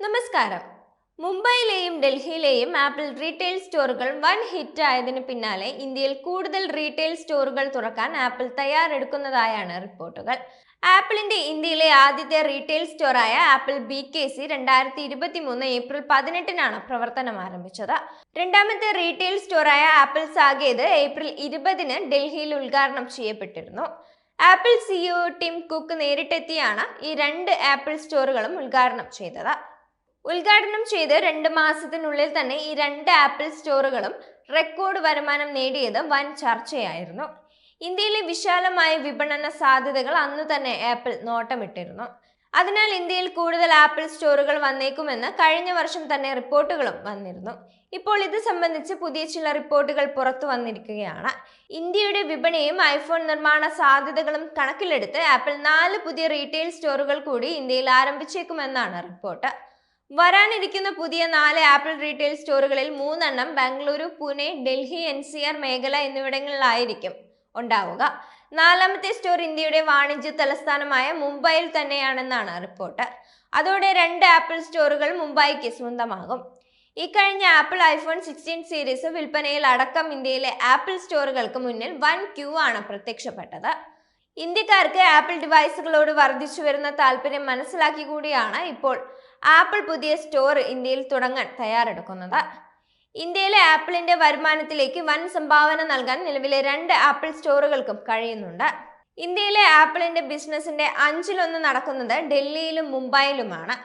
നമസ്കാരം. മുംബൈയിലെയും ഡൽഹിയിലെയും ആപ്പിൾ റീറ്റെയിൽ സ്റ്റോറുകൾ വൺ ഹിറ്റ് ആയതിനു പിന്നാലെ ഇന്ത്യയിൽ കൂടുതൽ റീറ്റെയിൽ സ്റ്റോറുകൾ തുറക്കാൻ ആപ്പിൾ തയ്യാറെടുക്കുന്നതായാണ് റിപ്പോർട്ടുകൾ. ആപ്പിളിന്റെ ഇന്ത്യയിലെ ആദ്യത്തെ റീറ്റെയിൽ സ്റ്റോറായ ആപ്പിൾ ബി കെ സി രണ്ടായിരത്തി ഇരുപത്തി മൂന്ന് ഏപ്രിൽ പതിനെട്ടിനാണ് പ്രവർത്തനം ആരംഭിച്ചത്. രണ്ടാമത്തെ റീറ്റെയിൽ സ്റ്റോറായ ആപ്പിൾ സാഗേത് ഏപ്രിൽ ഇരുപതിന് ഡൽഹിയിൽ ഉദ്ഘാടനം ചെയ്യപ്പെട്ടിരുന്നു. ആപ്പിൾ സിഇഒ ടിം കുക്ക് നേരിട്ടെത്തിയാണ് ഈ രണ്ട് ആപ്പിൾ സ്റ്റോറുകളും ഉദ്ഘാടനം ചെയ്തത്. ഉദ്ഘാടനം ചെയ്ത് രണ്ട് മാസത്തിനുള്ളിൽ തന്നെ ഈ രണ്ട് ആപ്പിൾ സ്റ്റോറുകളും റെക്കോർഡ് വരുമാനം നേടിയത് വൻ ചർച്ചയായിരുന്നു. ഇന്ത്യയിലെ വിശാലമായ വിപണന സാധ്യതകൾ അന്നു തന്നെ ആപ്പിൾ നോട്ടമിട്ടിരുന്നു. അതിനാൽ ഇന്ത്യയിൽ കൂടുതൽ ആപ്പിൾ സ്റ്റോറുകൾ വന്നേക്കുമെന്ന് കഴിഞ്ഞ വർഷം തന്നെ റിപ്പോർട്ടുകളും വന്നിരുന്നു. ഇപ്പോൾ ഇത് സംബന്ധിച്ച് പുതിയ ചില റിപ്പോർട്ടുകൾ പുറത്തു വന്നിരിക്കുകയാണ്. ഇന്ത്യയുടെ വിപണിയും ഐഫോൺ നിർമ്മാണ സാധ്യതകളും കണക്കിലെടുത്ത് ആപ്പിൾ നാല് പുതിയ റീറ്റെയിൽ സ്റ്റോറുകൾ കൂടി ഇന്ത്യയിൽ ആരംഭിച്ചേക്കുമെന്നാണ് റിപ്പോർട്ട്. വരാനിരിക്കുന്ന പുതിയ നാല് ആപ്പിൾ റീറ്റെയിൽ സ്റ്റോറുകളിൽ മൂന്നെണ്ണം Bengaluru Pune Delhi N C R മേഖല എന്നിവിടങ്ങളിലായിരിക്കും ഉണ്ടാവുക. നാലാമത്തെ സ്റ്റോർ ഇന്ത്യയുടെ വാണിജ്യ തലസ്ഥാനമായ മുംബൈയിൽ തന്നെയാണെന്നാണ് റിപ്പോർട്ട്. അതോടെ രണ്ട് ആപ്പിൾ സ്റ്റോറുകൾ മുംബൈക്ക് സ്വന്തമാകും. ഇക്കഴിഞ്ഞ ആപ്പിൾ ഐഫോൺ സിക്സ്റ്റീൻ സീരീസ് വിൽപ്പനയിൽ അടക്കം ഇന്ത്യയിലെ ആപ്പിൾ സ്റ്റോറുകൾക്ക് മുന്നിൽ വൻ ക്യൂ ആണ് പ്രത്യക്ഷപ്പെട്ടത്. ഇന്ത്യക്കാർക്ക് ആപ്പിൾ ഡിവൈസുകളോട് വർദ്ധിച്ചു വരുന്ന താല്പര്യം മനസ്സിലാക്കി കൂടിയാണ് ഇപ്പോൾ ആപ്പിൾ പുതിയ സ്റ്റോർ ഇന്ത്യയിൽ തുടങ്ങാൻ തയ്യാറെടുക്കുന്നത്. ഇന്ത്യയിലെ ആപ്പിളിന്റെ വരുമാനത്തിലേക്ക് വൻ സംഭാവന നൽകാൻ നിലവിലെ രണ്ട് ആപ്പിൾ സ്റ്റോറുകൾക്കും കഴിയുന്നുണ്ട്. ഇന്ത്യയിലെ ആപ്പിളിന്റെ ബിസിനസിന്റെ അഞ്ചിലൊന്ന് നടക്കുന്നത് ഡൽഹിയിലും മുംബൈയിലുമാണ്.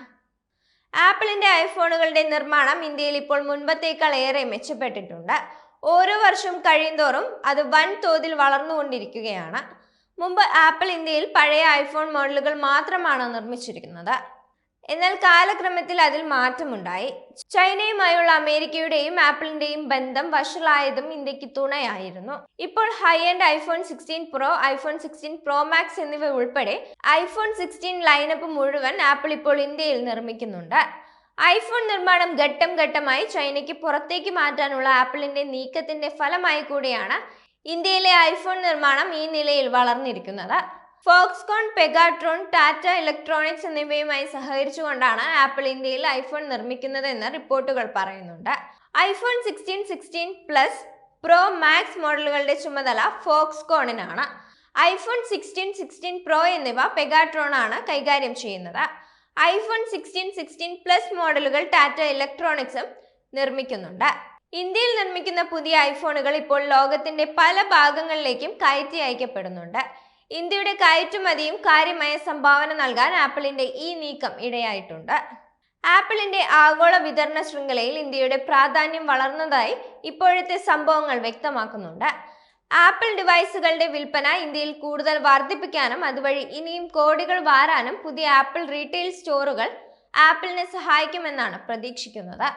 ആപ്പിളിന്റെ ഐഫോണുകളുടെ നിർമ്മാണം ഇന്ത്യയിൽ ഇപ്പോൾ മുൻപത്തേക്കാൾ ഏറെ മെച്ചപ്പെട്ടിട്ടുണ്ട്. ഓരോ വർഷവും കഴിയുന്തോറും അത് വൻ തോതിൽ വളർന്നുകൊണ്ടിരിക്കുകയാണ്. മുമ്പ് ആപ്പിൾ ഇന്ത്യയിൽ പഴയ ഐഫോൺ മോഡലുകൾ മാത്രമാണ് നിർമ്മിച്ചിരിക്കുന്നത് എന്നാൽ കാലക്രമത്തിൽ അതിൽ മാറ്റമുണ്ടായി. ചൈനയുമായുള്ള അമേരിക്കയുടെയും ആപ്പിളിന്റെയും ബന്ധം വഷളായതും ഇന്ത്യയ്ക്ക് തുണയായിരുന്നു. ഇപ്പോൾ high end iPhone sixteen Pro iPhone sixteen Pro Max എന്നിവ ഉൾപ്പെടെ ഐഫോൺ സിക്സ്റ്റീൻ ലൈനപ്പ് മുഴുവൻ ആപ്പിൾ ഇപ്പോൾ ഇന്ത്യയിൽ നിർമ്മിക്കുന്നുണ്ട്. ഐഫോൺ നിർമ്മാണം ഘട്ടം ഘട്ടമായി ചൈനയ്ക്ക് പുറത്തേക്ക് മാറ്റാനുള്ള ആപ്പിളിന്റെ നീക്കത്തിന്റെ ഫലമായി കൂടിയാണ് ഇന്ത്യയിലെ ഐഫോൺ നിർമ്മാണം ഈ നിലയിൽ വളർന്നിരിക്കുന്നത്. ഫോക്സ്കോൺ പെഗാട്രോൺ ടാറ്റ ഇലക്ട്രോണിക്സ് എന്നിവയുമായി സഹകരിച്ചുകൊണ്ടാണ് ആപ്പിൾ ഇന്ത്യയിൽ ഐഫോൺ നിർമ്മിക്കുന്നതെന്ന് റിപ്പോർട്ടുകൾ പറയുന്നുണ്ട്. IPhone sixteen sixteen Plus Pro Max മോഡലുകളുടെ ചുമതല ഫോക്സ്കോണിനാണ്. ഐഫോൺ സിക്സ്റ്റീൻ സിക്സ്റ്റീൻ പ്രോ എന്നിവ പെഗാട്രോൺ ആണ് കൈകാര്യം ചെയ്യുന്നത്. ഐഫോൺ സിക്സ്റ്റീൻ സിക്സ്റ്റീൻ പ്ലസ് മോഡലുകൾ ടാറ്റ ഇലക്ട്രോണിക്സും നിർമ്മിക്കുന്നുണ്ട്. ഇന്ത്യയിൽ നിർമ്മിക്കുന്ന പുതിയ ഐഫോണുകൾ ഇപ്പോൾ ലോകത്തിന്റെ പല ഭാഗങ്ങളിലേക്കും കയറ്റി അയക്കപ്പെടുന്നുണ്ട്. ഇന്ത്യയുടെ കയറ്റുമതിയും കാര്യമായ സംഭാവന നൽകാൻ ആപ്പിളിന്റെ ഈ നീക്കം ഇടയായിട്ടുണ്ട്. ആപ്പിളിന്റെ ആഗോള വിതരണ ശൃംഖലയിൽ ഇന്ത്യയുടെ പ്രാധാന്യം വളർന്നതായി ഇപ്പോഴത്തെ സംഭവങ്ങൾ വ്യക്തമാക്കുന്നുണ്ട്. ആപ്പിൾ ഡിവൈസുകളുടെ വിൽപ്പന ഇന്ത്യയിൽ കൂടുതൽ വർദ്ധിപ്പിക്കാനും അതുവഴി ഇനിയും കോടികൾ വാരാനും പുതിയ ആപ്പിൾ റീറ്റെയിൽ സ്റ്റോറുകൾ ആപ്പിളിനെ സഹായിക്കുമെന്നാണ് പ്രതീക്ഷിക്കുന്നത്.